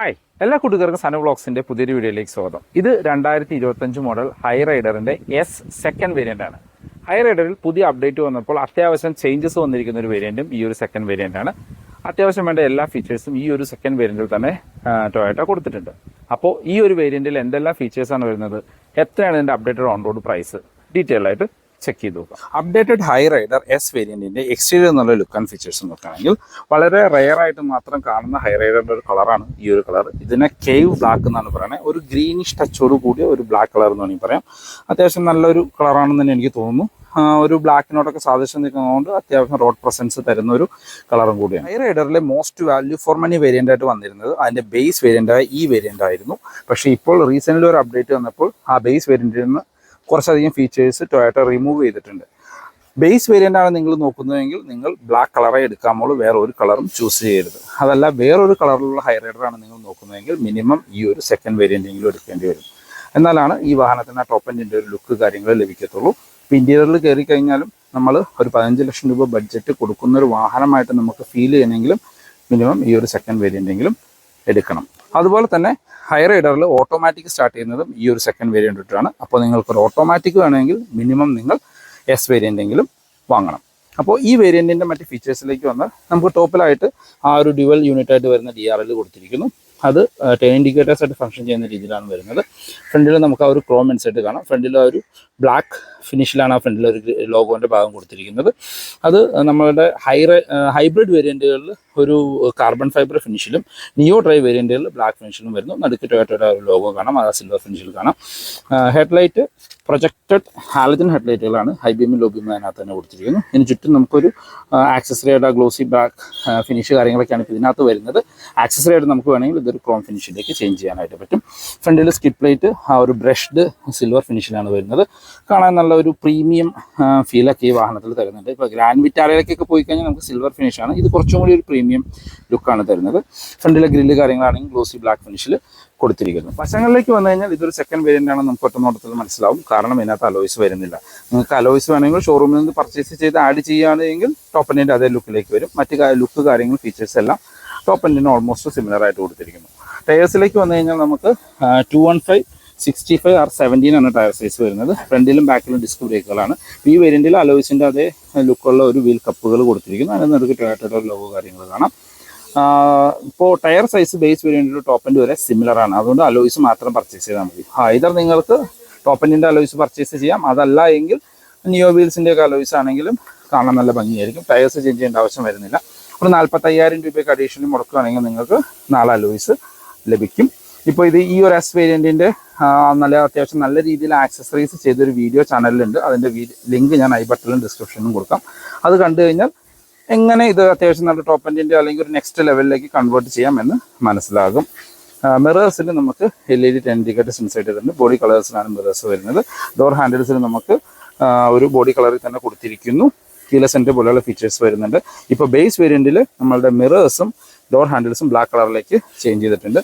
Hi എല്ലാ കൂട്ടുകാർക്കും സന വ്ളോഗ്സിന്റെ പുതിയൊരു വീഡിയോയിലേക്ക് സ്വാഗതം. ഇത് രണ്ടായിരത്തി ഇരുപത്തഞ്ച് മോഡൽ ഹൈ റൈഡറിന്റെ എസ് സെക്കൻഡ് വേരിയന്റ് ആണ്. ഹൈ റൈഡറിൽ പുതിയ അപ്ഡേറ്റ് വന്നപ്പോൾ അത്യാവശ്യം ചേഞ്ചസ് വന്നിരിക്കുന്ന ഒരു വേരിയന്റും ഈ ഒരു സെക്കൻഡ് വേരിയന്റ് ആണ്. അത്യാവശ്യം വേണ്ട എല്ലാ ഫീച്ചേഴ്സും ഈ ഒരു സെക്കൻഡ് വേരിയന്റിൽ തന്നെ ടൊയോട്ട കൊടുത്തിട്ടുണ്ട്. അപ്പോൾ ഈ ഒരു വേരിയന്റിൽ എന്തെല്ലാം ഫീച്ചേഴ്സാണ് വരുന്നത്? എത്രയാണ് ഇതിന്റെ updated on road price detail ആയിട്ട് ചെക്ക് ചെയ്ത് നോക്കാം. അപ്ഡേറ്റഡ് ഹൈ റൈഡർ എസ് വേരിയന്റിന്റെ എക്സ്റ്റീരിയർ എന്നുള്ള ലുക്ക് ആൻഡ് ഫീച്ചേഴ്സ് നോക്കുകയാണെങ്കിൽ വളരെ റെയർ ആയിട്ട് മാത്രം കാണുന്ന ഹൈ റൈഡറിന്റെ ഒരു കളറാണ് ഈ ഒരു കളർ ഇതിനെ കേവ് ബ്ലാക്ക് എന്നാണ് പറയുന്നത്. ഒരു ഗ്രീനിഷ് ടച്ചോട് കൂടിയ ഒരു ബ്ലാക്ക് കളർ എന്ന് വേണമെങ്കിൽ പറയാം. അത്യാവശ്യം നല്ലൊരു കളറാണെന്ന് തന്നെ എനിക്ക് തോന്നുന്നു. ഒരു ബ്ലാക്കിനോടൊക്കെ സാദൃശ്യം നിൽക്കുന്നതുകൊണ്ട് അത്യാവശ്യം റോഡ് പ്രസൻസ് തരുന്ന ഒരു കളറും കൂടിയാണ്. ഹൈ റൈഡറിലെ most value for money variant ആയിട്ട് വന്നിരുന്നത് അതിന്റെ ബേസ് വേരിയന്റ് ആയ ഈ വേരിയന്റ് ആയിരുന്നു. പക്ഷേ ഇപ്പോൾ റീസെന്റ് ഒരു അപ്ഡേറ്റ് വന്നപ്പോൾ ആ ബേസ് വേരിയന്റിൽ നിന്ന് കുറച്ചധികം ഫീച്ചേഴ്സ് ടൊയോട്ട റിമൂവ് ചെയ്തിട്ടുണ്ട്. ബേസ് വേരിയന്റ് ആണ് നിങ്ങൾ നോക്കുന്നതെങ്കിൽ നിങ്ങൾ ബ്ലാക്ക് കളറേ എടുക്കാമുള്ളൂ വേറെ ഒരു കളറും ചൂസ് ചെയ്യരുത്. അതല്ല വേറൊരു കളറിലുള്ള ഹൈ റൈഡർ ആണ് നിങ്ങൾ നോക്കുന്നതെങ്കിൽ മിനിമം ഈ ഒരു സെക്കൻഡ് വേരിയന്റ് എങ്കിലും എടുക്കേണ്ടി വരും. എന്നാലാണ് ഈ വാഹനത്തിന് ആ ടോപ്പ് എൻഡിന്റെ ഒരു ലുക്ക് കാര്യങ്ങൾ ലഭിക്കത്തുള്ളൂ. ഇപ്പം ഇന്റീരിയറിൽ കയറി കഴിഞ്ഞാലും നമ്മൾ ഒരു പതിനഞ്ച് ലക്ഷം രൂപ ബഡ്ജറ്റ് കൊടുക്കുന്ന ഒരു വാഹനമായിട്ട് നമുക്ക് ഫീൽ ചെയ്യണമെങ്കിലും മിനിമം ഈ ഒരു സെക്കൻഡ് വേരിയന്റ് എങ്കിലും എടുക്കണം. അതുപോലെ തന്നെ ഹൈ റൈഡറിൽ ഓട്ടോമാറ്റിക് സ്റ്റാർട്ട് ചെയ്യുന്നതും ഈ ഒരു സെക്കൻഡ് വേരിയന്റ് ഇട്ടാണ്. അപ്പോൾ നിങ്ങൾക്ക് ഒരു ഓട്ടോമാറ്റിക് വേണമെങ്കിൽ മിനിമം നിങ്ങൾ എസ് വേരിയന്റ് എങ്കിലും വാങ്ങണം. അപ്പോൾ ഈ വേരിയന്റിന്റെ മറ്റ് ഫീച്ചേഴ്സിലേക്ക് വന്നാൽ നമുക്ക് ടോപ്പിലായിട്ട് ആ ഒരു ഡ്യുവൽ യൂണിറ്റ് ആയിട്ട് വരുന്ന ഡി ആർ എൽ കൊടുത്തിരിക്കുന്നു. അത് ടെൻ ഇൻഡിക്കേറ്റേഴ്സ് ആയിട്ട് ഫംഗ്ഷൻ ചെയ്യുന്ന രീതിയിലാണ് വരുന്നത്. ഫ്രണ്ടിൽ നമുക്ക് ആ ഒരു ക്രോം ഇൻസെറ്റ് കാണാം. ഫ്രണ്ടിൽ ആ ഒരു ബ്ലാക്ക് ഫിനിഷിലാണ് ആ ഫ്രണ്ടിൽ ഒരു ലോഗോന്റെ ഭാഗം കൊടുത്തിരിക്കുന്നത്. അത് നമ്മളുടെ ഹൈ ഹൈബ്രിഡ് വേരിയന്റുകളിൽ ഒരു കാർബൺ ഫൈബർ ഫിനിഷിലും നിയോ ഡ്രൈ വേരിയന്റുകളിൽ ബ്ലാക്ക് ഫിനിഷിലും വരുന്നു. നടുക്ക് ടൊയോട്ടയുടെ ഒരു ലോഗോ കാണാം അത് സിൽവർ ഫിനിഷിൽ കാണാം. ഹെഡ്ലൈറ്റ് പ്രൊജക്റ്റഡ് ഹാലജൻ ഹെഡ്ലൈറ്റുകളാണ് ഹൈ ബീമും ലോ അതിനകത്ത് തന്നെ കൊടുത്തിരിക്കുന്നു. ഇതിന് ചുറ്റും നമുക്കൊരു ആക്സസറിയുടെ ഗ്ലോസി ബ്ലാക്ക് ഫിനിഷ് കാര്യങ്ങളൊക്കെയാണ് ഇപ്പോൾ ഇതിനകത്ത് വരുന്നത്. ആക്സസറി ആയിട്ട് നമുക്ക് വേണമെങ്കിൽ ഇതൊരു ക്രോം ഫിനിഷിലേക്ക് ചേഞ്ച് ചെയ്യാനായിട്ട് പറ്റും. ഫ്രണ്ടിൽ സ്കിപ്പ് പ്ലേറ്റ് ആ ഒരു ബ്രഷ്ഡ് സിൽവർ ഫിനിഷിലാണ് വരുന്നത്. കാണാൻ നല്ല ഒരു പ്രീമിയം ഫീലൊക്കെ ഈ വാഹനത്തിൽ തരുന്നുണ്ട്. ഇപ്പോൾ ഗ്രാൻഡ് വിറ്റാരയിലേക്കൊക്കെ പോയി കഴിഞ്ഞാൽ നമുക്ക് സിൽവർ ഫിനിഷാണ് ഇത് കുറച്ചും കൂടി ഒരു പ്രീമിയം ലുക്കാണ് തരുന്നത്. ഫ്രണ്ടിലെ ഗ്രില്ല് കാര്യങ്ങളാണെങ്കിൽ ഗ്ലോസി ബ്ലാക്ക് ഫിനിഷിൽ കൊടുത്തിരിക്കുന്നു. വശങ്ങളിലേക്ക് വന്നു കഴിഞ്ഞാൽ ഇതൊരു സെക്കൻഡ് വേരിയന്റ് ആണ് നമുക്ക് ഒറ്റ നോട്ടത്തിൽ മനസ്സിലാവും. കാരണം ഇതിനകത്ത് അലോയ്സ് വരുന്നില്ല. നിങ്ങൾക്ക് അലോയ്സ് വേണമെങ്കിൽ ഷോറൂമിൽ നിന്ന് പർച്ചേസ് ചെയ്ത് ആഡ് ചെയ്യുകയാണെങ്കിൽ ടോപ്പ് എൻഡിന്റെ അതേ ലുക്കിലേക്ക് വരും. മറ്റ് ലുക്ക് കാര്യങ്ങൾ ഫീച്ചേഴ്സ് എല്ലാം ടോപ്പ് എൻഡിന് ഓൾമോസ്റ്റ് സിമിലർ ആയിട്ട് കൊടുത്തിരിക്കുന്നു. ടയേഴ്സിലേക്ക് വന്നു കഴിഞ്ഞാൽ നമുക്ക് two one five sixty five R seventeen ആണ് ടയർ സൈസ് വരുന്നത്. ഫ്രണ്ടിലും ബാക്കിലും ഡിസ്ക് ബ്രേക്കുകളാണ് ഈ വേരിയന്റിൽ അലോയ്സിന്റെ അതേ ലുക്കുള്ള ഒരു വീൽ കപ്പുകൾ കൊടുത്തിരിക്കുന്നു. അതിന് നിങ്ങൾക്ക് ടൊയോട്ടയുടെ ലോഗോ കാര്യങ്ങൾ കാണാം. ഇപ്പോൾ ടയർ സൈസ് ബേസ് വേരിയന്റിന്റെ ടോപ്പ് എൻഡ് വരെ സിമിലർ ആണ്. അതുകൊണ്ട് അലോയ്സ് മാത്രം പർച്ചേസ് ചെയ്താൽ മതി. ഇതർ നിങ്ങൾക്ക് ടോപ്പ് എൻഡിന്റെ അലോയ്സ് പർച്ചേസ് ചെയ്യാം. അതല്ല എങ്കിൽ നിയോ വീൽസിന്റെ ഒക്കെ അലോയ്സ് ആണെങ്കിലും കാണാൻ നല്ല ഭംഗിയായിരിക്കും. ടയേഴ്സ് ചേഞ്ച് ചെയ്യേണ്ട ആവശ്യം വരുന്നില്ല. ഒരു നാൽപ്പത്തയ്യായിരം രൂപയ്ക്ക് അഡീഷണൽ മുടക്കുകയാണെങ്കിൽ നിങ്ങൾക്ക് നാല് അലോയ്സ് ലഭിക്കും. ഇപ്പോൾ ഇത് ഈ ഒരു എസ് വേരിയന്റിന്റെ നല്ല അത്യാവശ്യം നല്ല രീതിയിൽ ആക്സസറീസ് ചെയ്തൊരു വീഡിയോ ചാനലിലുണ്ട് അതിന്റെ ലിങ്ക് ഞാൻ ഐ ബട്ടണിലും ഡിസ്ക്രിപ്ഷനിലും കൊടുക്കാം. അത് കണ്ടു കഴിഞ്ഞാൽ എങ്ങനെ ഇത് അത്യാവശ്യം നല്ല ടോപ്പ് എൻഡിന്റെ അല്ലെങ്കിൽ ഒരു നെക്സ്റ്റ് ലെവലിലേക്ക് കൺവേർട്ട് ചെയ്യാമെന്ന് മനസ്സിലാകും. മിറേഴ്സിൽ നമുക്ക് L E D ten ticket inside ചെയ്തിട്ടുണ്ട് ബോഡി കളേഴ്സിലാണ് മിറേഴ്സ് വരുന്നത്. ഡോർ ഹാൻഡിൽസിൽ നമുക്ക് ഒരു ബോഡി കളറിൽ തന്നെ കൊടുത്തിരിക്കുന്നു. കീല സെന്റർ പോലെയുള്ള ഫീച്ചേഴ്സ് വരുന്നുണ്ട്. ഇപ്പോൾ ബേസ് വേരിയന്റിൽ നമ്മളുടെ മിറേഴ്സും ഡോർ ഹാൻഡിൽസും ബ്ലാക്ക് കളറിലേക്ക് ചേഞ്ച് ചെയ്തിട്ടുണ്ട്.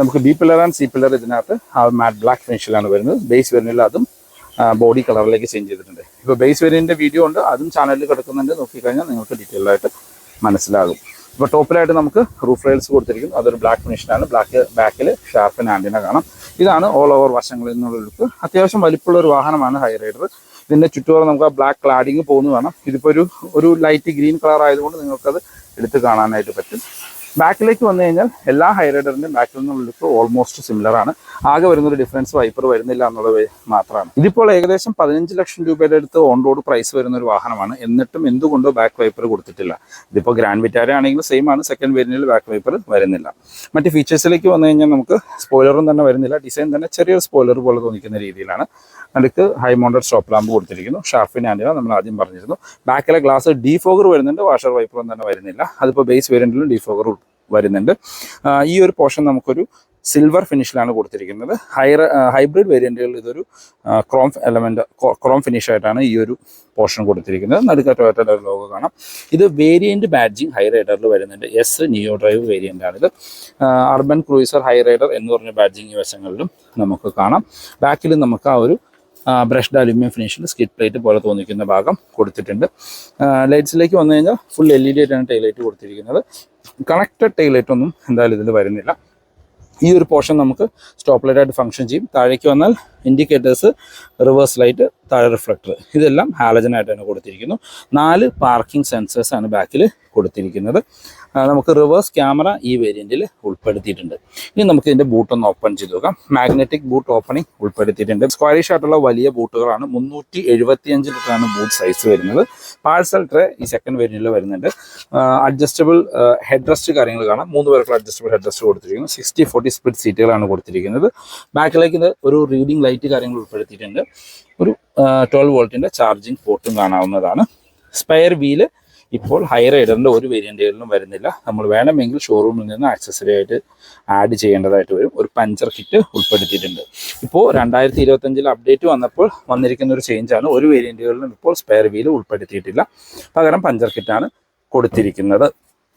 നമുക്ക് B pillar and C pillar ഇതിനകത്ത് ആ മാറ്റ് ബ്ലാക്ക് ഫിനിഷിലാണ് വരുന്നത്. ബേസ് വരുന്നില്ല അതും ബോഡി കളറിലേക്ക് ചേഞ്ച് ചെയ്തിട്ടുണ്ട്. ഇപ്പോൾ ബേസ് വേരിയന്റെ വീഡിയോ ഉണ്ട്. അതും ചാനലിൽ കിടക്കുന്നുണ്ട്. നോക്കിക്കഴിഞ്ഞാൽ നിങ്ങൾക്ക് ഡീറ്റെയിൽ ആയിട്ട് മനസ്സിലാകും. ഇപ്പോൾ ടോപ്പിലായിട്ട് നമുക്ക് റൂഫ് റെയിൽസ് കൊടുത്തിരിക്കുന്നു. അതൊരു ബ്ലാക്ക് ഫിനിഷിലാണ് ബ്ലാക്ക് ബാക്കിൽ ഷാർപ്പിൻ ആന്റിന കാണാം. ഇതാണ് ഓൾ ഓവർ വശങ്ങളിൽ നിന്നുള്ള ലുക്ക് അത്യാവശ്യം വലിപ്പമുള്ള ഒരു വാഹനമാണ് ഹൈ റൈഡർ ഇതിന്റെ ചുറ്റുപാട് നമുക്ക് ആ ബ്ലാക്ക് ക്ലാഡിങ് പോകുന്നു ഇതിപ്പോൾ ഒരു ഒരു ലൈറ്റ് ഗ്രീൻ കളർ ആയതുകൊണ്ട് നിങ്ങൾക്കത് എടുത്ത് കാണാനായിട്ട് പറ്റും. ബാക്കിലേക്ക് വന്നു കഴിഞ്ഞാൽ എല്ലാ ഹൈ റൈഡറിന്റെയും ബാക്കിൽ നിന്നുള്ള ലുക്ക് ഓൾമോസ്റ്റ് സിമിലർ ആണ്. ആകെ വരുന്നൊരു ഡിഫറൻസ് വൈപ്പർ വരുന്നില്ല എന്നുള്ളത് മാത്രമാണ്. ഇതിപ്പോൾ ഏകദേശം പതിനഞ്ച് ലക്ഷം രൂപയുടെ അടുത്ത് ഓൺ റോഡ് പ്രൈസ് വരുന്ന ഒരു വാഹനമാണ്. എന്നിട്ടും എന്തുകൊണ്ടോ ബാക്ക് വൈപ്പർ കൊടുത്തിട്ടില്ല. ഇതിപ്പോൾ ഗ്രാൻഡ് വിറ്റാര ആണെങ്കിലും സെയിം ആണ്. സെക്കൻഡ് വേരിയന്റിൽ ബാക്ക് വൈപ്പർ വരുന്നില്ല. മറ്റ് ഫീച്ചേഴ്സിലേക്ക് വന്നു കഴിഞ്ഞാൽ നമുക്ക് സ്പോയിലറും തന്നെ വരുന്നില്ല. ഡിസൈൻ തന്നെ ചെറിയൊരു സ്പോയിലർ പോലെ തോന്നിക്കുന്ന രീതിയിലാണ്. നടുക്ക് ഹൈ മൗണ്ടഡ് സ്റ്റോപ്പ് ലാമ്പ് കൊടുത്തിരിക്കുന്നു. ഷാർഫിൻ ആൻഡിന നമ്മൾ ആദ്യം പറഞ്ഞിരുന്നു. ബാക്കിലെ ഗ്ലാസ് ഡീഫോഗർ വരുന്നുണ്ട്. വാഷർ വൈപ്പറും തന്നെ വരുന്നില്ല. അതിപ്പോൾ ബേസ് വേരിയന്റിലും ഡീഫോഗർ വരുന്നുണ്ട്. ഈ ഒരു പോർഷൻ നമുക്കൊരു സിൽവർ ഫിനിഷിലാണ് കൊടുത്തിരിക്കുന്നത്. ഹൈ ഹൈബ്രിഡ് വേരിയന്റുകളിൽ ഇതൊരു ക്രോം എലമെന്റ് ക്രോം ഫിനിഷായിട്ടാണ് ഈ ഒരു പോർഷൻ കൊടുത്തിരിക്കുന്നത്. നടുക്ക ഒരു ലോഗോ കാണാം. ഇത് വേരിയന്റ് ബാഡ്ജിങ് ഹൈ റൈഡറിൽ വരുന്നുണ്ട്. എസ് നിയോ ഡ്രൈവ് വേരിയന്റ് ആണിത്. അർബൻ ക്രൂയിസർ ഹൈ റൈഡർ എന്ന് പറഞ്ഞ ബാഡ്ജിങ് വശങ്ങളിലും നമുക്ക് കാണാം. ബാക്കിൽ നമുക്ക് ആ ഒരു ബ്രഷ്ഡ് അലുമിനിയം ഫിനിഷിൽ സ്കിറ്റ് പ്ലേറ്റ് പോലെ തോന്നിക്കുന്ന ഭാഗം കൊടുത്തിട്ടുണ്ട്. ലൈറ്റ്സിലേക്ക് വന്നു കഴിഞ്ഞാൽ ഫുൾ എൽ ഇ ഡി ആയിട്ടാണ് ടൈലൈറ്റ് കൊടുത്തിരിക്കുന്നത് കണക്റ്റഡ് ടൈലൈറ്റ് ഒന്നും എന്തായാലും ഇതിൽ വരുന്നില്ല. ഈ ഒരു പോർഷൻ നമുക്ക് സ്റ്റോപ്പ് ലൈറ്റ് ആയിട്ട് ഫംഗ്ഷൻ ചെയ്യും. താഴേക്ക് വന്നാൽ ഇൻഡിക്കേറ്റേഴ്സ് റിവേഴ്സ് ലൈറ്റ് താഴെ റിഫ്ലക്ടർ. ഇതെല്ലാം ഹാലജനായിട്ടാണ് കൊടുത്തിരിക്കുന്നു. നാല് പാർക്കിംഗ് സെൻസേഴ്സ് ആണ് ബാക്കിൽ കൊടുത്തിരിക്കുന്നത്. നമുക്ക് റിവേഴ്സ് ക്യാമറ ഈ വേരിയന്റിൽ ഉൾപ്പെടുത്തിയിട്ടുണ്ട്. ഇനി നമുക്ക് ഇതിന്റെ ബൂട്ടൊന്ന് ഓപ്പൺ ചെയ്ത് നോക്കാം. മാഗ്നറ്റിക് ബൂട്ട് ഓപ്പണിംഗ് ഉൾപ്പെടുത്തിയിട്ടുണ്ട്. സ്ക്വയറിഷ് ആയിട്ടുള്ള വലിയ ബൂട്ടുകളാണ്. മുന്നൂറ്റി എഴുപത്തിയഞ്ച് ലിറ്ററാണ് ബൂട്ട് സൈസ് വരുന്നത്. പാഴ്സൽ ട്രേ ഈ സെക്കൻഡ് വേരിയന്റിൽ വരുന്നുണ്ട്. അഡ്ജസ്റ്റബിൾ ഹെഡ് റെസ്റ്റ് കാര്യങ്ങൾ കാണാം. മൂന്ന് പേർക്കുള്ള അഡ്ജസ്റ്റബിൾ ഹെഡ് റെസ്റ്റ് കൊടുത്തിരിക്കുന്നു സിക്സ്റ്റി ഫോർട്ടി സ്പ്ലിറ്റ് സീറ്റുകളാണ് കൊടുത്തിരിക്കുന്നത്. ബാക്കിലേക്ക് ഒരു റീഡിംഗ് ലൈറ്റ് കാര്യങ്ങൾ ഉൾപ്പെടുത്തിയിട്ടുണ്ട്. ഒരു ട്വൽവ് വോൾട്ടിന്റെ ചാർജിങ് പോർട്ടും കാണാവുന്നതാണ്. സ്പെയർ വീൽ ഇപ്പോൾ ഹൈ റൈഡറിന്റെ ഒരു വേരിയന്റുകളിലും വരുന്നില്ല. നമ്മൾ വേണമെങ്കിൽ ഷോറൂമിൽ നിന്ന് ആക്സസറി ആയിട്ട് ആഡ് ചെയ്യേണ്ടതായിട്ട് വരും. ഒരു പഞ്ചർ കിറ്റ് ഉൾപ്പെടുത്തിയിട്ടുണ്ട്. ഇപ്പോൾ രണ്ടായിരത്തി ഇരുപത്തഞ്ചിൽ അപ്ഡേറ്റ് വന്നപ്പോൾ വന്നിരിക്കുന്ന ഒരു ചേഞ്ചാണ് ഒരു വേരിയന്റുകളിലും ഇപ്പോൾ സ്പെയർ വീൽ ഉൾപ്പെടുത്തിയിട്ടില്ല. പകരം പഞ്ചർ കിറ്റാണ് കൊടുത്തിരിക്കുന്നത്.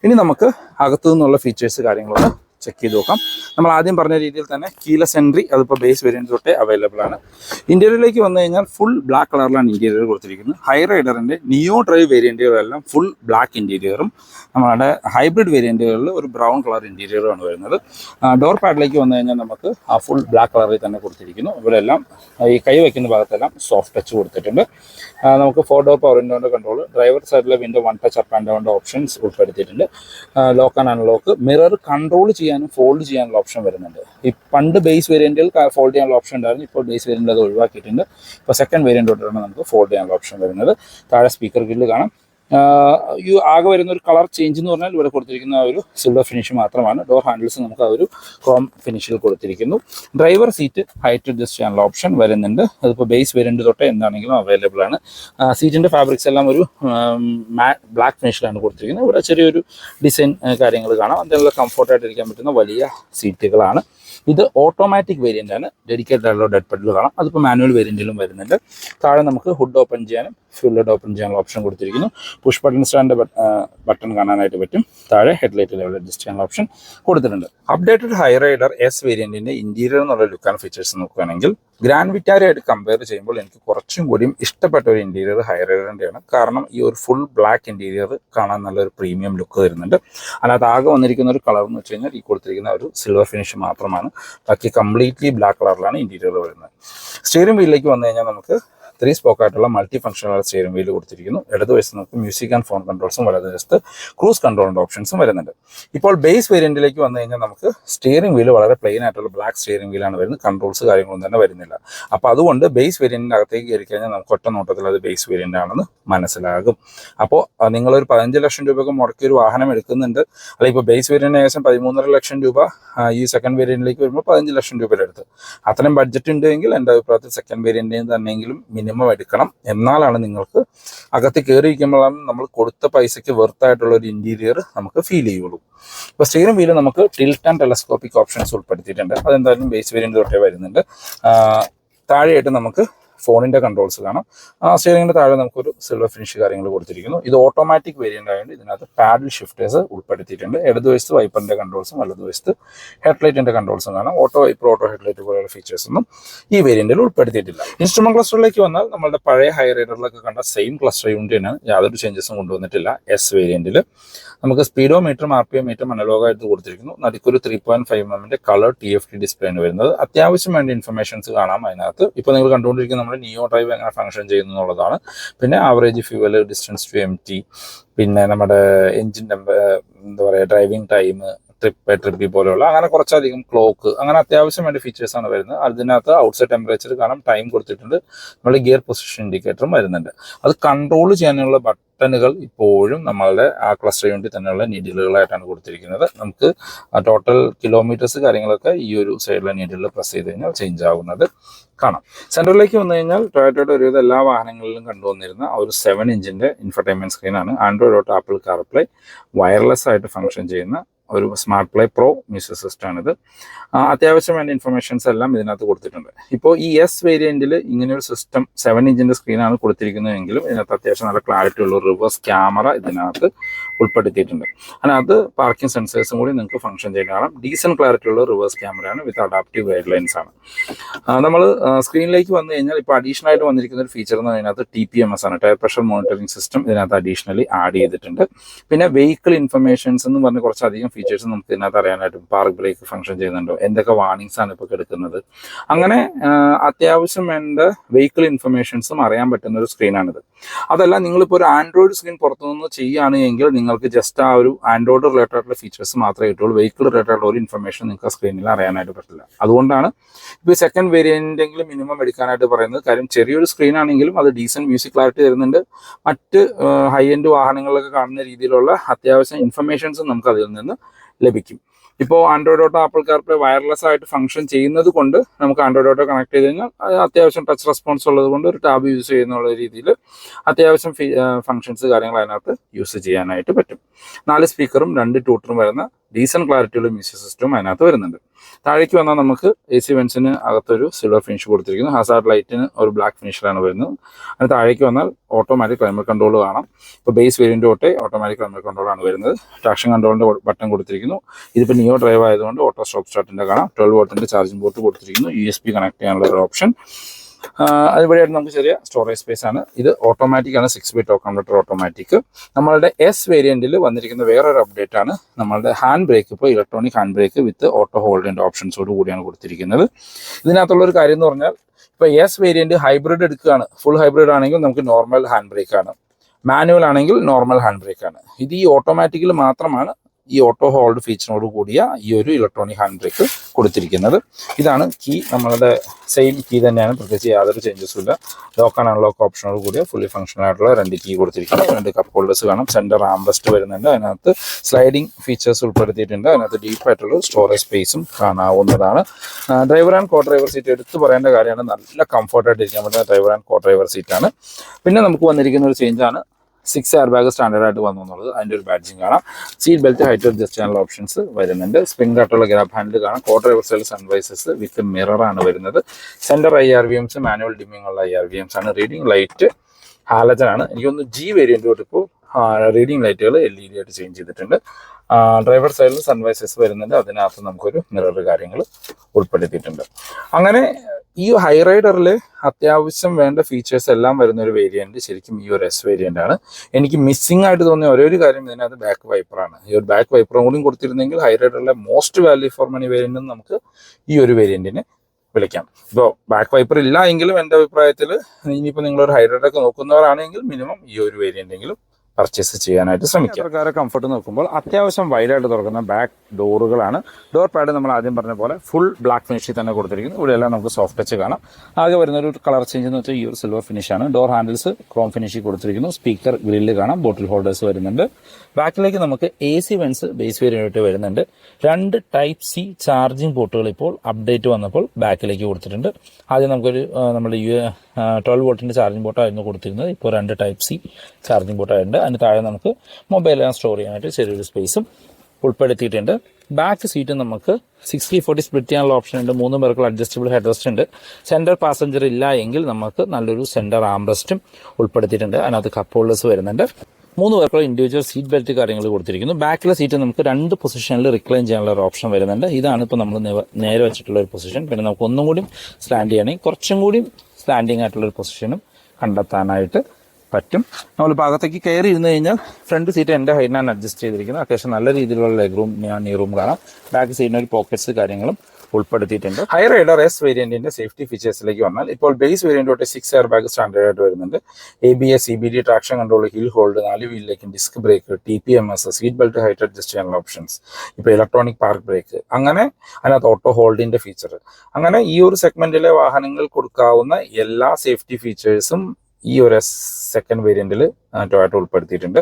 ഇനി നമുക്ക് അകത്തു നിന്നുള്ള ഫീച്ചേഴ്സ് കാര്യങ്ങളൊന്ന് ചെക്ക് ചെയ്ത് നോക്കാം. നമ്മൾ ആദ്യം പറഞ്ഞ രീതിയിൽ തന്നെ കീലസ് എൻട്രി അതിപ്പോൾ ബേസ് വേരിയന്റ് തൊട്ടേ അവൈലബിൾ ആണ്. ഇന്റീരിയറിലേക്ക് വന്നു കഴിഞ്ഞാൽ ഫുൾ ബ്ലാക്ക് കളറിലാണ് ഇന്റീരിയർ കൊടുത്തിരിക്കുന്നത്. ഹൈ റൈഡറിന്റെ നിയോ ഡ്രൈവ് വേരിയന്റുകളെല്ലാം ഫുൾ ബ്ലാക്ക് ഇന്റീരിയറും നമ്മുടെ ഹൈബ്രിഡ് വേരിയന്റുകളിൽ ഒരു ബ്രൗൺ കളർ ഇന്റീരിയറുമാണ് വരുന്നത്. ഡോർ പാഡിലേക്ക് വന്നു കഴിഞ്ഞാൽ നമുക്ക് ആ ഫുൾ ബ്ലാക്ക് കളറിൽ തന്നെ കൊടുത്തിരിക്കുന്നു. ഇവിടെ എല്ലാം ഈ കൈ വയ്ക്കുന്ന ഭാഗത്തെല്ലാം സോഫ്റ്റ് ടച്ച് കൊടുത്തിട്ടുണ്ട്. നമുക്ക് ഫോർ ഡോർ പവർ വിൻഡോന്റെ കൺട്രോൾ ഡ്രൈവർ സൈഡിലെ window one touch up and down options ഉൾപ്പെടുത്തിയിട്ടുണ്ട്. Lock and unlock mirror control ചെയ്യാനും ഫോൾഡ് ചെയ്യാനുള്ള ഓപ്ഷൻ വരുന്നുണ്ട്. ഈ പണ്ട് ബേസ് വേരിയന്റിൽ ഫോൾഡ് ചെയ്യാനുള്ള ഓപ്ഷൻ ഉണ്ടായിരുന്നു. ഇപ്പോൾ ബേസ് വേരിയന്റ് അത് ഒഴിവാക്കിയിട്ടുണ്ട്. ഇപ്പോൾ സെക്കൻഡ് വേരിയന്റ് തൊട്ടാണ് നമുക്ക് ഫോൾഡ് ചെയ്യാനുള്ള ഓപ്ഷൻ വരുന്നത്. താഴെ സ്പീക്കർ ഗ്രില്ല് കാണാം. ഈ ആകെ വരുന്ന ഒരു കളർ ചേഞ്ച് എന്ന് പറഞ്ഞാൽ ഇവിടെ കൊടുത്തിരിക്കുന്ന ഒരു സിൽവർ ഫിനിഷ് മാത്രമാണ്. ഡോർ ഹാൻഡിൽസ് നമുക്ക് ആ ഒരു ക്രോം ഫിനിഷിൽ കൊടുത്തിരിക്കുന്നു. ഡ്രൈവർ സീറ്റ് ഹൈറ്റ് അഡ്ജസ്റ്റ് ചെയ്യാനുള്ള ഓപ്ഷൻ വരുന്നുണ്ട്. അതിപ്പോൾ ബേസ് വേരിയന്റ് തൊട്ട് എന്താണെങ്കിലും അവൈലബിൾ ആണ്. സീറ്റിന്റെ ഫാബ്രിക്സ് എല്ലാം ഒരു ബ്ലാക്ക് ഫിനിഷിലാണ് കൊടുത്തിരിക്കുന്നത്. ഇവിടെ ചെറിയൊരു ഡിസൈൻ കാര്യങ്ങൾ കാണാം. അതിനുള്ള കംഫർട്ടായിട്ടിരിക്കാൻ പറ്റുന്ന വലിയ സീറ്റുകളാണ് ഇത് ഓട്ടോമാറ്റിക് വേരിയന്റ് ആണ്. ഡെഡിക്കേറ്റഡ് ആയിട്ടുള്ള ഡെഡ് പെഡൽ കാണാം. അതിപ്പോൾ മാനുവൽ വേരിയന്റിലും വരുന്നുണ്ട്. താഴെ നമുക്ക് ഹുഡ് ഓപ്പൺ ചെയ്യാനും ഫ്യൂൽ ഹെഡ് ഓപ്പൺ ചെയ്യാനുള്ള ഓപ്ഷൻ കൊടുത്തിരിക്കുന്നു. പുഷ് ബട്ടൺ സ്റ്റാൻഡ് ബട്ടൺ കാണാനായിട്ട് പറ്റും. താഴെ ഹെഡ്ലൈറ്റ് ലെവൽ അഡ്ജസ്റ്റ് ചെയ്യാനുള്ള ഓപ്ഷൻ കൊടുത്തിട്ടുണ്ട്. അപ്ഡേറ്റഡ് ഹൈ റൈഡർ എസ് വേരിയന്റിന്റെ ഇന്റീരിയർ എന്നുള്ള ലുക്ക് ആൻഡ് ഫീച്ചേഴ്സ് നോക്കുകയാണെങ്കിൽ ഗ്രാൻഡ് വിറ്റാരയായിട്ട് കമ്പയർ ചെയ്യുമ്പോൾ എനിക്ക് കുറച്ചും കൂടിയും ഇഷ്ടപ്പെട്ട ഒരു ഇന്റീരിയർ ഹൈ റൈഡറിന്റെയാണ് കാരണം ഈ ഒരു ഫുൾ ബ്ലാക്ക് ഇന്റീരിയർ കാണാൻ നല്ലൊരു പ്രീമിയം ലുക്ക് വരുന്നുണ്ട്. അല്ലാതെ ആകെ വന്നിരിക്കുന്ന ഒരു കളർ എന്ന് വെച്ച് കഴിഞ്ഞാൽ ഈ കൊടുത്തിരിക്കുന്ന ഒരു സിൽവർ ഫിനിഷ് മാത്രമാണ്. ബാക്കി കംപ്ലീറ്റ്ലി ബ്ലാക്ക് കളറിലാണ് ഇന്റീരിയർ വരുന്നത്. സ്റ്റിയറിംഗ് വീലിലേക്ക് വന്നു കഴിഞ്ഞാൽ നമുക്ക് ത്രീ സ്പോക്കായിട്ടുള്ള മൾട്ടി ഫംഗ്ഷനുള്ള സ്റ്റിയറിംഗ് വീൽ കൊടുത്തിരിക്കുന്നു ഇടതുവശത്ത് നമുക്ക് മ്യൂസിക് ആൻഡ് ഫോൺ കൺട്രോൾസും വലതുവശത്ത് ക്രൂസ് കൺട്രോളിന്റെ ഓപ്ഷൻസും വരുന്നുണ്ട്. ഇപ്പോൾ ബേസ് വേരിയന്റിലേക്ക് വന്നു കഴിഞ്ഞാൽ നമുക്ക് സ്റ്റിയറിംഗ് വീൽ വളരെ പ്ലെയിൻ ആയിട്ടുള്ള ബ്ലാക്ക് സ്റ്റിയറിംഗ് വീലാണ് വരുന്നത്. കൺട്രോൾസ് കാര്യങ്ങളൊന്നും തന്നെ വരുന്നില്ല. അപ്പോൾ അതുകൊണ്ട് ബേസ് വേരിയന്റിന്റെ അകത്തേക്ക് കയറി കഴിഞ്ഞാൽ നമുക്ക് ഒറ്റ നോട്ടത്തിൽ അത് ബേസ് വേരിയന്റ് ആണെന്ന് മനസ്സിലാകും. അപ്പോൾ നിങ്ങളൊരു പതിനഞ്ച് ലക്ഷം രൂപയ്ക്ക് മുടക്കി ഒരു വാഹനം എടുക്കുന്നുണ്ട്. അല്ലെങ്കിൽ ഇപ്പോൾ ബേസ് വേരിയന്റ് ഏകദേശം പതിമൂന്നര ലക്ഷം രൂപ ഈ സെക്കൻഡ് വേരിയന്റിലേക്ക് വരുമ്പോൾ പതിനഞ്ച് ലക്ഷം രൂപയുടെ അടുത്ത്. അത്രയും ബഡ്ജറ്റ് ഉണ്ടെങ്കിൽ എന്റെ അഭിപ്രായത്തിൽ സെക്കൻഡ് വേരിയന്റിന് തന്നെയെങ്കിലും മിനിമം എടുക്കണം. എന്നാലാണ് നിങ്ങൾക്ക് അകത്ത് കയറിയിരിക്കുമ്പോഴാണ് നമ്മൾ കൊടുത്ത പൈസയ്ക്ക് വെർത്തായിട്ടുള്ള ഒരു ഇന്റീരിയർ നമുക്ക് ഫീൽ ചെയ്യുള്ളൂ. ഇപ്പോൾ സ്റ്റിയറിംഗ് വീൽ നമുക്ക് ടിൽറ്റ് ആൻഡ് ടെലസ്കോപ്പിക് ഓപ്ഷൻസ് ഉൾപ്പെടുത്തിയിട്ടുണ്ട്. അതെന്തായാലും ബേസ് വേരിയന്റ് തൊട്ടേ വരുന്നുണ്ട്. താഴെയായിട്ട് നമുക്ക് ഫോണിന്റെ കൺട്രോൾസ് കാണാം ആ സ്റ്റിയറിംഗിന്റെ താഴെ നമുക്കൊരു സിൽവർ ഫിനിഷ് കാര്യങ്ങൾ കൊടുത്തിരിക്കുന്നു. ഇത് ഓട്ടോമാറ്റിക് വേരിയന്റ് ആയതുകൊണ്ട് ഇതിനകത്ത് പാഡിൽ ഷിഫ്റ്റേഴ്സ് ഉൾപ്പെടുത്തിയിട്ടുണ്ട്. ഇടതുവശത്ത് വൈപ്പറിന്റെ കൺട്രോൾസും വലതുവശത്ത് ഹെഡ്ലൈറ്റിന്റെ കൺട്രോൾസും കാണാം. ഓട്ടോ വൈപ്പർ ഓട്ടോ ഹെഡ്ലൈറ്റ് പോലെയുള്ള ഫീച്ചേഴ്സ് ഒന്നും ഈ വേരിയന്റിൽ ഉൾപ്പെടുത്തിയിട്ടില്ല. ഇൻസ്ട്രുമെന്റ് ക്ലസ്റ്ററിലേക്ക് വന്നാൽ നമ്മളുടെ പഴയ ഹൈ റൈഡറിലൊക്കെ കണ്ട സെയിം ക്ലസ്റ്റർ യൂണിറ്റ് തന്നെ യാതൊരു ചേഞ്ചസും കൊണ്ടുവന്നിട്ടില്ല. എസ് വേരിയന്റിൽ നമുക്ക് സ്പീഡോ മീറ്ററും ആർ പി എം മീറ്ററും അനലോഗായിട്ട് കൊടുത്തിരിക്കുന്നു. നടുക്കൊരു ത്രീ പോയിന്റ് ഫൈവ് എമ്മിന്റെ colour T F T display ആണ് വരുന്നത്. അത്യാവശ്യം വേണ്ട ഇൻഫർമേഷൻസ് കാണാം അതിനകത്ത്. ഇപ്പൊ നിങ്ങൾ കണ്ടുകൊണ്ടിരിക്കുന്ന നമ്മുടെ നിയോ ഡ്രൈവ് എങ്ങനെ ഫങ്ഷൻ ചെയ്യുന്നു എന്നുള്ളതാണ് പിന്നെ average fuel distance to empty പിന്നെ നമ്മുടെ എഞ്ചിൻ എന്താ പറയുക ഡ്രൈവിംഗ് ടൈം ട്രിപ്പ് ട്രിപ്പി പോലെയുള്ള അങ്ങനെ കുറച്ചധികം ക്ലോക്ക് അങ്ങനെ അത്യാവശ്യം വേണ്ട ഫീച്ചേഴ്സ് ആണ് വരുന്നത്. അതിനകത്ത് ഔട്ട്സൈഡ് ടെമ്പറേച്ചർ കാണാം ടൈം കൊടുത്തിട്ടുണ്ട്. നമ്മൾ ഗിയർ പൊസിഷൻ ഇൻഡിക്കേറ്ററും വരുന്നുണ്ട്. അത് കൺട്രോൾ ചെയ്യാനുള്ള ബട്ടണുകൾ ഇപ്പോഴും നമ്മളുടെ ആ ക്ലസ്റ്റർ യൂണിറ്റ് തന്നെയുള്ള നീഡിലുകളായിട്ടാണ് കൊടുത്തിരിക്കുന്നത്. നമുക്ക് ടോട്ടൽ കിലോമീറ്റേഴ്സ് കാര്യങ്ങളൊക്കെ ഈ ഒരു സൈഡിലെ നീഡിലിൽ പ്രസ് ചെയ്ത് കഴിഞ്ഞാൽ ചേഞ്ച് ആവുന്നത് കാണാം. സെൻട്രലിലേക്ക് വന്നു കഴിഞ്ഞാൽ ടൊയറ്റോയുടെ ഒരുവിധം എല്ലാ വാഹനങ്ങളിലും കണ്ടുവന്നിരുന്ന ആ ഒരു സെവൻ ഇഞ്ചിന്റെ infotainment സ്ക്രീനാണ് Android Auto Apple CarPlay wireless ആയിട്ട് ഫംഗ്ഷൻ ചെയ്യുന്ന ഒരു smart play pro music system ആണിത് അത്യാവശ്യം വേണ്ട ഇൻഫർമേഷൻസ് എല്ലാം ഇതിനകത്ത് കൊടുത്തിട്ടുണ്ട്. ഇപ്പോൾ ഈ എസ് ഇങ്ങനെ ഒരു സിസ്റ്റം സെവൻ ഇഞ്ചിന്റെ സ്ക്രീനാണ് കൊടുത്തിരിക്കുന്നതെങ്കിലും ഇതിനകത്ത് അത്യാവശ്യം നല്ല ക്ലാരിറ്റി ഉള്ള റിവേഴ്സ് ക്യാമറ ഇതിനകത്ത് ഉൾപ്പെടുത്തിയിട്ടുണ്ട്. അതിനകത്ത് പാർക്കിംഗ് സെൻസേഴ്സും കൂടി നിങ്ങൾക്ക് ഫംഗ്ഷൻ ചെയ്യാനാണ് കാണാം. ഡീസന്റ് ക്ലാരിറ്റി ഉള്ള റിവേഴ്സ് ക്യാമറയാണ് വിത്ത് അഡാപ്റ്റീവ് ഗൈഡ് ലൈൻസ് ആണ്. നമ്മൾ സ്ക്രീനിലേക്ക് വന്നു കഴിഞ്ഞാൽ ഇപ്പോൾ അഡീഷണൽ ആയിട്ട് വന്നിരിക്കുന്ന ഒരു ഫീച്ചർ എന്ന് പറയുന്നത് ടി പി എം എസ് ആണ്. ടയർ പ്രഷർ മോണിറ്ററിംഗ് സിസ്റ്റം ഇതിനകത്ത് അഡീഷണലി ആഡ് ചെയ്തിട്ടുണ്ട്. പിന്നെ വെഹിക്കിൾ ഇൻഫർമേഷൻസ് എന്ന് പറഞ്ഞ് കുറച്ചധികം ഫീച്ചേഴ്സ് നമുക്ക് ഇതിനകത്ത് അറിയാനായിട്ട്. പാർക്ക് ബ്രേക്ക് ഫംഗ്ഷൻ ചെയ്യുന്നുണ്ടോ? എന്തൊക്കെ വാർണിംഗ്സ് ആണ് ഇപ്പോൾ കിടക്കുന്നത് അങ്ങനെ അത്യാവശ്യം വേണ്ട വെഹിക്കിൾ ഇൻഫർമേഷൻസും അറിയാൻ പറ്റുന്ന ഒരു സ്ക്രീനാണിത് അതല്ല നിങ്ങളിപ്പോൾ ഒരു ആൻഡ്രോയിഡ് സ്ക്രീൻ പുറത്തുനിന്ന് ചെയ്യുകയാണ് എങ്കിൽ നിങ്ങൾക്ക് ജസ്റ്റ് ആ ഒരു ആൻഡ്രോയിഡ് റിലേറ്റഡ് ആയിട്ടുള്ള ഫീച്ചേഴ്സ് മാത്രമേ കിട്ടുള്ളൂ വെഹിക്കിൾ റിലേറ്റഡ് ആയിട്ടുള്ള ഒരു ഇൻഫർമേഷൻ നിങ്ങൾക്ക് സ്ക്രീനിൽ അറിയാനായിട്ട് പറ്റില്ല. അതുകൊണ്ടാണ് ഇപ്പോൾ സെക്കൻഡ് വേരിയന്റെങ്കിലും മിനിമം എടുക്കാനായിട്ട് പറയുന്നത്. കാര്യം ചെറിയൊരു സ്ക്രീൻ ആണെങ്കിലും അത് ഡീസന്റ് മ്യൂസിക് ക്ലാരിറ്റി തരുന്നുണ്ട്. മറ്റ് ഹൈ എൻഡ് വാഹനങ്ങളിലൊക്കെ കാണുന്ന രീതിയിലുള്ള അത്യാവശ്യം ഇൻഫർമേഷൻസും നമുക്ക് അതിൽ നിന്ന് ലഭിക്കും. ഇപ്പോൾ Android Auto Apple CarPlay wireless ആയിട്ട് ഫംഗ്ഷൻ ചെയ്യുന്നത് കൊണ്ട് നമുക്ക് ആൻഡ്രോയിഡ് ഓട്ടോ കണക്ട് ചെയ്ത് കഴിഞ്ഞാൽ അത്യാവശ്യം ടച്ച് റെസ്പോൺസ് ഉള്ളത് കൊണ്ട് ഒരു ടാബ് യൂസ് ചെയ്യുന്നുള്ള രീതിയിൽ അത്യാവശ്യം ഫംഗ്ഷൻസ് കാര്യങ്ങൾ അതിനകത്ത് യൂസ് ചെയ്യാനായിട്ട് പറ്റും. നാല് സ്പീക്കറും രണ്ട് ട്യൂട്ടറും വരുന്ന ഡീസന്റ് ക്ലാരിറ്റിയുള്ള മ്യൂസിക് സിസ്റ്റവും അതിനകത്ത് വരുന്നുണ്ട്. താഴേക്ക് വന്നാൽ നമുക്ക് എ സി വെൻസിന് അകത്തൊരു സിൽവർ ഫിനിഷ് കൊടുത്തിരിക്കുന്നു. ഹസാർഡ് ലൈറ്റിന് ഒരു ബ്ലാക്ക് ഫിനിഷിലാണ് വരുന്നത്. അതിന് താഴേക്ക് വന്നാൽ ഓട്ടോമാറ്റിക് ക്ലൈമറ്റ് കൺട്രോൾ കാണാം. ഇപ്പോൾ ബേസ് വേരിയന്റ് തൊട്ടേ ഓട്ടോമാറ്റിക് ക്ലൈമറ്റ് കൺട്രോളാണ് വരുന്നത്. ട്രാക്ഷൻ കൺട്രോളിന്റെ ബട്ടൺ കൊടുത്തിരിക്കുന്നു. ഇതിപ്പോൾ നിയോ ഡ്രൈവ് ആയതുകൊണ്ട് ഓട്ടോ സ്റ്റോപ്പ് സ്റ്റാർട്ടിന്റെ കാണാം. ട്വൽവ് വോട്ടിന്റെ ചാർജിംഗ് പോർട്ട് കൊടുത്തിരിക്കുന്നു. യു എസ് പി കണക്ട് ചെയ്യാനുള്ള ഒരു ഓപ്ഷൻ അതുവഴിയായിട്ട് നമുക്ക് ചെറിയ സ്റ്റോറേജ് സ്പേസ് ആണ്. ഇത് ഓട്ടോമാറ്റിക് ആണ്. സിക്സ് ബിറ്റ് കൺവെർട്ടർ ഓട്ടോമാറ്റിക് നമ്മളുടെ എസ് വേരിയന്റിൽ വന്നിരിക്കുന്ന വേറൊരു അപ്ഡേറ്റ് ആണ്. നമ്മളുടെ ഹാൻഡ് ബ്രേക്ക് ഇപ്പോൾ electronic hand brake with auto ഹോൾഡിന്റെ ഓപ്ഷൻസോട് കൂടിയാണ് കൊടുത്തിരിക്കുന്നത്. ഇതിനകത്തുള്ള ഒരു കാര്യം എന്ന് പറഞ്ഞാൽ ഇപ്പോൾ എസ് വേരിയന്റ് ഹൈബ്രിഡ് എടുക്കുകയാണ്. ഫുൾ ഹൈബ്രിഡ് ആണെങ്കിൽ നമുക്ക് നോർമൽ ഹാൻഡ് ബ്രേക്ക് ആണ്. മാനുവൽ ആണെങ്കിൽ നോർമൽ ഹാൻഡ് ബ്രേക്ക് ആണ്. ഇത് ഈ ഓട്ടോമാറ്റിക്കിൽ മാത്രമാണ് ഈ ഓട്ടോ ഹോൾഡ് ഫീച്ചറിനോട് കൂടിയ ഈ ഒരു ഇലക്ട്രോണിക് ഹാൻഡ് ബ്രേക്ക് കൊടുത്തിരിക്കുന്നത്. ഇതാണ് കീ നമ്മളുടെ സെയിം കീ തന്നെയാണ്. പ്രത്യേകിച്ച് യാതൊരു ചേഞ്ചസും ഇല്ല. ലോക്ക് ആൻഡ് അൺലോക്ക് ഓപ്ഷനോട് കൂടിയ ഫുള്ളി ഫംഗ്ഷണൽ ആയിട്ടുള്ള രണ്ട് കീ കൊടുത്തിരിക്കുന്നു. രണ്ട് കപ്പ് ഹോൾഡേഴ്സ് കാണാം. സെന്റർ ആംബ്രസ്റ്റ് വരുന്നുണ്ട്. അതിനകത്ത് സ്ലൈഡിംഗ് ഫീച്ചേഴ്സ് ഉൾപ്പെടുത്തിയിട്ടുണ്ട്. അതിനകത്ത് ഡീപ്പായിട്ടുള്ള സ്റ്റോറേജ് സ്പേസും കാണാവുന്നതാണ്. Driver and co driver seat എടുത്തു പറയേണ്ട കാര്യമാണ്. നല്ല കംഫർട്ടായിട്ട് ഇരിക്കാൻ പറ്റുന്ന ഡ്രൈവർ ആൻഡ് കോ ഡ്രൈവർ സീറ്റാണ് പിന്നെ നമുക്ക് വന്നിരിക്കുന്ന ഒരു ചേഞ്ചാണ് സിക്സ് എയർ ബാഗ് സ്റ്റാൻഡേർഡ് ആയിട്ട് വന്നു എന്നുള്ളത് അതിന്റെ ഒരു ബാഡ്ജിങ് കാണാം. സീറ്റ് ബെൽറ്റ് ഹൈറ്റ് അഡ്ജസ്റ്റ് ചെയ്യാനുള്ള ഓപ്ഷൻസ് വരുന്നുണ്ട്. സ്പ്രിംഗ് ആയിട്ടുള്ള ഗ്രാബ് ഹാൻഡിൽ കാണാം. Quarter reversal sun visors with മിററാണ് വരുന്നത്. Centre I R V Ms manual dimming ഉള്ള ഐ ആർ വി എംസ് ആണ്. റീഡിംഗ് ലൈറ്റ് ഹാലജൻ ആണ്. എനിക്കൊന്ന് ജി വേരിയന്റ് തൊട്ട് ഇപ്പോൾ റീഡിംഗ് ലൈറ്റുകൾ എൽ ഇ ഡി ആയിട്ട് ചേഞ്ച് ചെയ്തിട്ടുണ്ട്. ഡ്രൈവർ സൈഡിൽ സൺവൈസസ് വരുന്നുണ്ട്. അതിനകത്ത് നമുക്കൊരു മിറർ കാര്യങ്ങൾ ഉൾപ്പെടുത്തിയിട്ടുണ്ട്. അങ്ങനെ ഈ ഹൈറൈഡറിൽ അത്യാവശ്യം വേണ്ട ഫീച്ചേഴ്സ് എല്ലാം വരുന്ന ഒരു വേരിയന്റ് ശരിക്കും ഈ ഒരു എസ് വേരിയന്റ് ആണ്. എനിക്ക് മിസ്സിംഗ് ആയിട്ട് തോന്നിയ ഒരേ ഒരു കാര്യം ഇതിനകത്ത് ബാക്ക് വൈപ്പറാണ് ഈ ഒരു ബാക്ക് വൈപ്പറും കൂടി കൊടുത്തിരുന്നെങ്കിൽ ഹൈറൈഡറിലെ most value for money variant നമുക്ക് ഈ ഒരു വേരിയന്റിനെ വിളിക്കാം. ഇപ്പോൾ ബാക്ക് വൈപ്പർ ഇല്ല എങ്കിലും എന്റെ അഭിപ്രായത്തിൽ ഇനിയിപ്പോൾ നിങ്ങളൊരു ഹൈ റൈഡറൊക്കെ നോക്കുന്നവരാണെങ്കിൽ മിനിമം ഈ ഒരു വേരിയന്റെങ്കിലും പർച്ചേസ് ചെയ്യാനായിട്ട് ശ്രമിക്കുക. യാത്രക്കാരെ കംഫർട്ട് നോക്കുമ്പോൾ അത്യാവശ്യം വൈഡായിട്ട് തുറക്കുന്ന ബാക്ക് ഡോറുകളാണ് ഡോർ പാഡ് നമ്മൾ ആദ്യം പറഞ്ഞ പോലെ ഫുൾ ബ്ലാക്ക് ഫിനിഷിൽ തന്നെ കൊടുത്തിരിക്കുന്നു. ഇവിടെയെല്ലാം നമുക്ക് സോഫ്റ്റ് ടച്ച് കാണാം. ആകെ വരുന്ന ഒരു കളർ ചേഞ്ച് എന്ന് വെച്ചാൽ ഈ ഒരു സിൽവർ ഫിനിഷ് ആണ്. ഡോർ ഹാൻഡിൽസ് ക്രോം ഫിനിഷിൽ കൊടുത്തിരിക്കുന്നു. സ്പീക്കർ ഗ്രില്ല് കാണാം. ബോട്ടിൽ ഹോൾഡേഴ്സ് വരുന്നുണ്ട്. ബാക്കിലേക്ക് നമുക്ക് A C vents base variant വരുന്നുണ്ട്. രണ്ട് ടൈപ്പ് സി ചാർജിംഗ് പോർട്ടുകൾ ഇപ്പോൾ അപ്ഡേറ്റ് വന്നപ്പോൾ ബാക്കിലേക്ക് കൊടുത്തിട്ടുണ്ട്. ആദ്യം നമുക്കൊരു നമ്മുടെ യു ട്വൽവ് വോൾട്ടിന്റെ ചാർജിംഗ് ബോട്ടായിരുന്നു കൊടുത്തിരുന്നത്. ഇപ്പോൾ രണ്ട് ടൈപ്പ് സി ചാർജിംഗ് ബോട്ടായിട്ടുണ്ട് അതിന് താഴെ നമുക്ക് മൊബൈലെല്ലാം സ്റ്റോർ ചെയ്യാനായിട്ട് ചെറിയൊരു സ്പേസും ഉൾപ്പെടുത്തിയിട്ടുണ്ട്. ബാക്ക് സീറ്റ് നമുക്ക് സിക്സ്റ്റി ഫോർട്ടി സ്പ്ലിറ്റ് ചെയ്യാനുള്ള ഓപ്ഷൻ ഉണ്ട്. മൂന്ന് പേർക്കുള്ള അഡ്ജസ്റ്റബിൾ ഹെഡ് റെസ്റ്റ് ഉണ്ട്. സെന്റർ പാസഞ്ചർ ഇല്ല എങ്കിൽ നമുക്ക് നല്ലൊരു സെന്റർ ആംറസ്റ്റും ഉൾപ്പെടുത്തിയിട്ടുണ്ട്. അതിനകത്ത് കപ്പ് ഹോൾഡേഴ്സ് വരുന്നുണ്ട്. മൂന്ന് പേർക്കുള്ള ഇൻഡിവിജ്വൽ സീറ്റ് ബെൽറ്റ് കാര്യങ്ങൾ കൊടുത്തിരിക്കുന്നു. ബാക്കിലെ സീറ്റ് നമുക്ക് രണ്ട് പൊസിഷനിൽ റിക്ലൈൻ ചെയ്യാനുള്ള ഒരു ഓപ്ഷൻ വരുന്നുണ്ട്. ഇതാണ് ഇപ്പോൾ നമ്മൾ നേരെ വെച്ചിട്ടുള്ള ഒരു പൊസിഷൻ പിന്നെ നമുക്ക് ഒന്നും കൂടി സ്റ്റാൻഡ് ചെയ്യണമെങ്കിൽ കുറച്ചും കൂടി സ്റ്റാൻഡിങ് ആയിട്ടുള്ള ഒരു പൊസിഷനും കണ്ടെത്താനായിട്ട് പറ്റും. നമ്മൾ ഭാഗത്തേക്ക് കയറി ഇരുന്ന് കഴിഞ്ഞാൽ ഫ്രണ്ട് സീറ്റ് എന്റെ ഹൈറ്റിനാണ് അഡ്ജസ്റ്റ് ചെയ്തിരിക്കുന്നത് അത്യാവശ്യം നല്ല രീതിയിലുള്ള ലെഗ് റൂം ഞാൻ നീ റൂം കാണാം. ബാക്ക് സീറ്റിന് ഒരു പോക്കറ്റ്സ് കാര്യങ്ങളും ഉൾപ്പെടുത്തിയിട്ടുണ്ട്. ഹൈ റൈഡർ എസ് വേരിയന്റിന്റെ സേഫ്റ്റി ഫീച്ചേഴ്സിലേക്ക് വന്നാൽ ഇപ്പോൾ ബേസ് വേരിയന്റ് തൊട്ട് സിക്സ് എയർ ബാഗ് സ്റ്റാൻഡേർഡ് ആയിട്ട് വരുന്നുണ്ട്. A B S C B D traction control hill hold നാല് വീലിലേക്കും disc brake T P M S seat belt height adjust ചെയ്യാനുള്ള ഓപ്ഷൻസ് ഇപ്പോൾ ഇലക്ട്രോണിക് പാർക്ക് ബ്രേക്ക് അങ്ങനെ അതിനകത്ത് ഓട്ടോ ഹോൾഡിന്റെ ഫീച്ചർ അങ്ങനെ ഈ ഒരു സെഗ്മെന്റിലെ വാഹനങ്ങൾ കൊടുക്കാവുന്ന എല്ലാ സേഫ്റ്റി ഫീച്ചേഴ്സും ഈ ഒരു സെക്കൻഡ് വേരിയന്റിൽ ടൊയാറ്റോ ഉൾപ്പെടുത്തിയിട്ടുണ്ട്.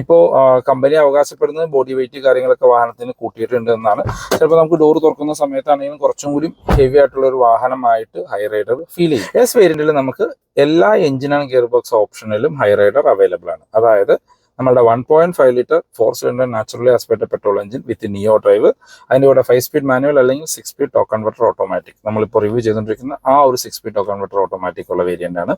ഇപ്പോൾ കമ്പനി അവകാശപ്പെടുന്നത് ബോഡി വെയിറ്റ് കാര്യങ്ങളൊക്കെ വാഹനത്തിന് കൂട്ടിയിട്ടുണ്ട് എന്നാണ്. ചിലപ്പോൾ നമുക്ക് ഡോർ തുറക്കുന്ന സമയത്താണെങ്കിലും കുറച്ചും കൂടി ഹെവി ആയിട്ടുള്ള ഒരു വാഹനമായിട്ട് ഹൈ റൈഡർ ഫീൽ ചെയ്യും. എസ് വേരിയന്റിൽ നമുക്ക് എല്ലാ എഞ്ചിനാണ് ഗിയർ ബോക്സ് ഓപ്ഷനിലും ഹൈ റൈഡർ അവൈലബിൾ ആണ്. അതായത് നമ്മുടെ one point five litre four cylinder naturally aspirated petrol engine with neo drive അതിന്റെ കൂടെ ഫൈവ് സ്പീഡ് മാനുവൽ അല്ലെങ്കിൽ സിക്സ് സ്പീഡ് ടോ കൺവെർട്ടർ ഓട്ടോമാറ്റിക് നമ്മളിപ്പോൾ റിവ്യൂ ചെയ്തുകൊണ്ടിരിക്കുന്ന ആ ഒരു സിക്സ് സ്പീഡ് ടോ കൺവെർട്ടർ ഓട്ടോമാറ്റിക് ഉള്ള വേരിയന്റ് ആണ്.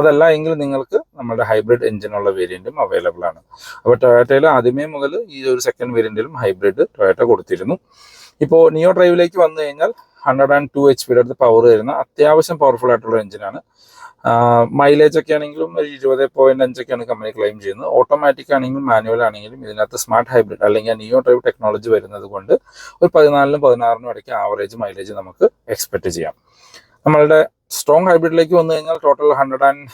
അതല്ല എങ്കിൽ നിങ്ങൾക്ക് നമ്മുടെ ഹൈബ്രിഡ് എഞ്ചിനുള്ള വേരിയന്റും അവൈലബിൾ ആണ്. അപ്പോൾ ടൊയോട്ടയിൽ ആദ്യമേ മുതൽ ഈ ഒരു സെക്കൻഡ് വേരിയന്റിലും ഹൈബ്രിഡ് ടൊയോട്ട കൊടുത്തിരുന്നു. ഇപ്പോൾ നിയോ ഡ്രൈവിലേക്ക് വന്നു കഴിഞ്ഞാൽ ഹൺഡ്രഡ് ആൻഡ് ടു എച്ച് പിയുടെ അടുത്ത് പവർ വരുന്ന അത്യാവശ്യം പവർഫുൾ ആയിട്ടുള്ള എഞ്ചിനാണ് മൈലേജ് ഒക്കെ ആണെങ്കിലും ഒരു ഇരുപത് പോയിന്റ് അഞ്ചൊക്കെയാണ് കമ്പനി ക്ലെയിം ചെയ്യുന്നത്. ഓട്ടോമാറ്റിക് ആണെങ്കിലും മാനുവൽ ആണെങ്കിലും ഇതിനകത്ത് സ്മാർട്ട് ഹൈബ്രിഡ് അല്ലെങ്കിൽ നിയോ ഡ്രൈവ് ടെക്നോളജി വരുന്നത് കൊണ്ട് ഒരു പതിനാലിനും പതിനാറിനും ഇടയ്ക്ക് ആവറേജ് മൈലേജ് നമുക്ക് എക്സ്പെക്ട് ചെയ്യാം. നമ്മളുടെ സ്ട്രോങ് ഹൈബ്രിഡിലേക്ക് വന്നു കഴിഞ്ഞാൽ ടോട്ടൽ ഹൺഡ്രഡ് ആൻഡ്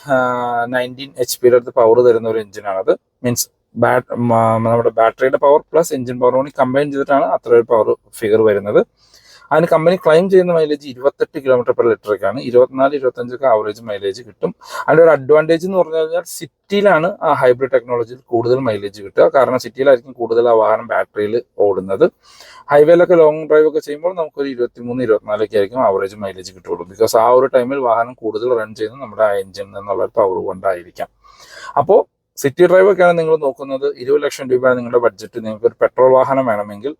നയന്റീൻ എച്ച് പിയുടെ അടുത്ത് പവർ തരുന്ന ഒരു എഞ്ചിനാണത് മീൻസ് ബാറ്റ് നമ്മുടെ ബാറ്ററിയുടെ പവർ പ്ലസ് എഞ്ചിൻ പവർ കൂടി കമ്പൈൻ ചെയ്തിട്ടാണ് അത്ര ഒരു പവർ ഫിഗർ വരുന്നത്. അതിന് കമ്പനി ക്ലെയിം ചെയ്യുന്ന മൈലേജ് ഇരുപത്തെട്ട് കിലോമീറ്റർ പെർ ലിറ്ററൊക്കെയാണ് ഇരുപത്തിനാല് ഇരുപത്തഞ്ചൊക്കെ ആവറേജ് മൈലേജ് കിട്ടും. അതിന്റെ ഒരു അഡ്വാന്റേജ് എന്ന് പറഞ്ഞു കഴിഞ്ഞാൽ സിറ്റിയിലാണ് ആ ഹൈബ്രിഡ് ടെക്നോളജിയിൽ കൂടുതൽ മൈലേജ് കിട്ടുക. കാരണം സിറ്റിയിലായിരിക്കും കൂടുതൽ ആ വാഹനം ബാറ്ററിയിൽ ഓടുന്നത്. ഹൈവേയിലൊക്കെ ലോങ് ഡ്രൈവ് ഒക്കെ ചെയ്യുമ്പോൾ നമുക്കൊരു ഇരുപത്തിമൂന്ന് ഇരുപത്തിനാലൊക്കെ ആയിരിക്കും ആവറേജ് മൈലേജ് കിട്ടുള്ളൂ ബിക്കോസ് ആ ഒരു ടൈമിൽ വാഹനം കൂടുതൽ റൺ ചെയ്യുന്നത് നമ്മുടെ ആ എഞ്ചിൻ എന്നുള്ള പവർ കൊണ്ടായിരിക്കാം. അപ്പോൾ സിറ്റി ഡ്രൈവ് ഒക്കെയാണ് നിങ്ങൾ നോക്കുന്നത്. ഇരുപത് ലക്ഷം രൂപയാണ് നിങ്ങളുടെ ബഡ്ജറ്റ് നിങ്ങൾക്ക് ഒരു പെട്രോൾ വാഹനം വേണമെങ്കിൽ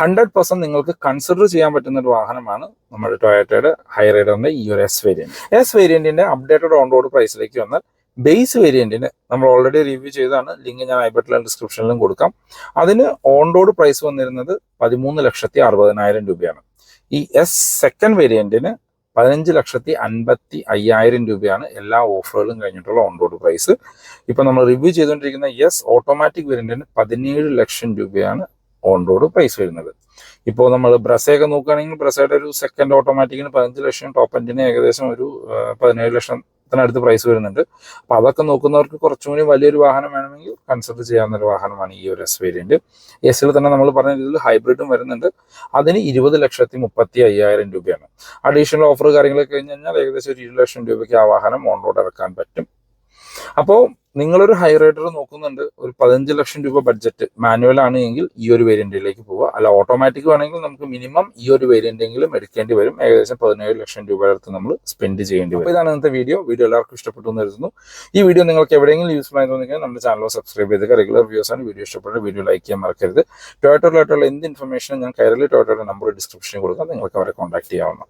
ഹൺഡ്രഡ് പെർസെന്റ് നിങ്ങൾക്ക് കൺസിഡർ ചെയ്യാൻ പറ്റുന്ന ഒരു വാഹനമാണ് നമ്മുടെ ടൊയോട്ടയുടെ ഹൈറൈഡറിന്റെ ഈ ഒരു എസ് വേരിയന്റ് എസ് വേരിയന്റിന്റെ അപ്ഡേറ്റഡ് ഓൺ റോഡ് പ്രൈസിലേക്ക് വന്നാൽ ബേസ് വേരിയന്റിന് നമ്മൾ ഓൾറെഡി റിവ്യൂ ചെയ്താണ് ലിങ്ക് ഞാൻ ഐബട്ടിലും ഡിസ്ക്രിപ്ഷനിലും കൊടുക്കാം. അതിന് ഓൺ റോഡ് പ്രൈസ് വന്നിരുന്നത് പതിമൂന്ന് ലക്ഷത്തി അറുപതിനായിരം രൂപയാണ്. ഈ എസ് സെക്കൻഡ് വേരിയന്റിന് പതിനഞ്ച് ലക്ഷത്തി അൻപത്തി അയ്യായിരം രൂപയാണ് എല്ലാ ഓഫറുകളും കഴിഞ്ഞിട്ടുള്ള ഓൺ റോഡ് പ്രൈസ് ഇപ്പൊ നമ്മൾ റിവ്യൂ ചെയ്തുകൊണ്ടിരിക്കുന്ന എസ് ഓട്ടോമാറ്റിക് വേരിയന്റിന് പതിനേഴ് ലക്ഷം രൂപയാണ് ഓൺ റോഡ് പ്രൈസ് വരുന്നത്. ഇപ്പോൾ നമ്മൾ ബ്രസയൊക്കെ നോക്കുകയാണെങ്കിൽ ബ്രസയുടെ ഒരു സെക്കൻഡ് ഓട്ടോമാറ്റിക്കിന് പതിനഞ്ച് ലക്ഷം ടോപ്പ് എൻഡിന് ഏകദേശം ഒരു പതിനേഴ് ലക്ഷത്തിനടുത്ത് പ്രൈസ് വരുന്നുണ്ട്. അപ്പോൾ അതൊക്കെ നോക്കുന്നവർക്ക് കുറച്ചും കൂടി വലിയൊരു വാഹനം വേണമെങ്കിൽ കൺസിഡർ ചെയ്യാവുന്ന ഒരു വാഹനമാണ് ഈ ഒരു എസ് വേരിയന്റ് എസിൽ തന്നെ നമ്മൾ പറഞ്ഞ രീതിയിൽ ഹൈബ്രിഡും വരുന്നുണ്ട്. അതിന് ഇരുപത് ലക്ഷത്തി മുപ്പത്തി അയ്യായിരം രൂപയാണ്. അഡീഷണൽ ഓഫർ കാര്യങ്ങളൊക്കെ കഴിഞ്ഞ് കഴിഞ്ഞാൽ ഏകദേശം ഒരു ഇരുപത് ലക്ഷം രൂപയ്ക്ക് ആ വാഹനം ഓൺ റോഡ് ഇറക്കാൻ പറ്റും. അപ്പോൾ നിങ്ങളൊരു ഹൈ റൈഡർ നോക്കുന്നുണ്ട് ഒരു പതിനഞ്ച് ലക്ഷം രൂപ ബഡ്ജറ്റ് മാനുവൽ ആണ് എങ്കിൽ ഈ ഒരു വേരിയന്റിലേക്ക് പോവുക. അല്ല ഓട്ടോമാറ്റിക് വേണമെങ്കിൽ നമുക്ക് മിനിമം ഈ ഒരു വേരിയന്റെങ്കിലും എടുക്കേണ്ടി വരും. ഏകദേശം പതിനേഴ് ലക്ഷം രൂപ അടുത്ത് നമ്മൾ സ്പെൻഡ് ചെയ്യേണ്ടി വരും. ഇതാണ് ഇന്നത്തെ വീഡിയോ വീഡിയോ എല്ലാവർക്കും ഇഷ്ടപ്പെട്ടു എന്ന് കരുതുന്നു. ഈ വീഡിയോ നിങ്ങൾക്ക് എവിടെയെങ്കിലും യൂസ് ആയി തോന്നിയാൽ നമ്മുടെ ചാനൽ സബ്സ്ക്രൈബ് ചെയ്ത് റെഗുലർ വ്യൂസ് ആണ്. വീഡിയോ ഇഷ്ടപ്പെട്ട വീഡിയോ ലൈക്ക് ചെയ്യാൻ മറക്കരുത്. ടൊയോട്ടോയിലായിട്ടുള്ള എന്ത് ഇൻഫർമേഷനും ഞാൻ കൈരളി ടൊയോട്ടോയുടെ നമ്പർ ഡിസ്ക്രിപ്ഷനിൽ കൊടുക്കാം. നിങ്ങൾക്ക് അവരെ കോൺടാക്ട് ചെയ്യാവുന്ന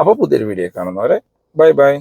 അപ്പോൾ പുതിയൊരു വീഡിയോ കാണുന്നവരെ ബൈ ബൈ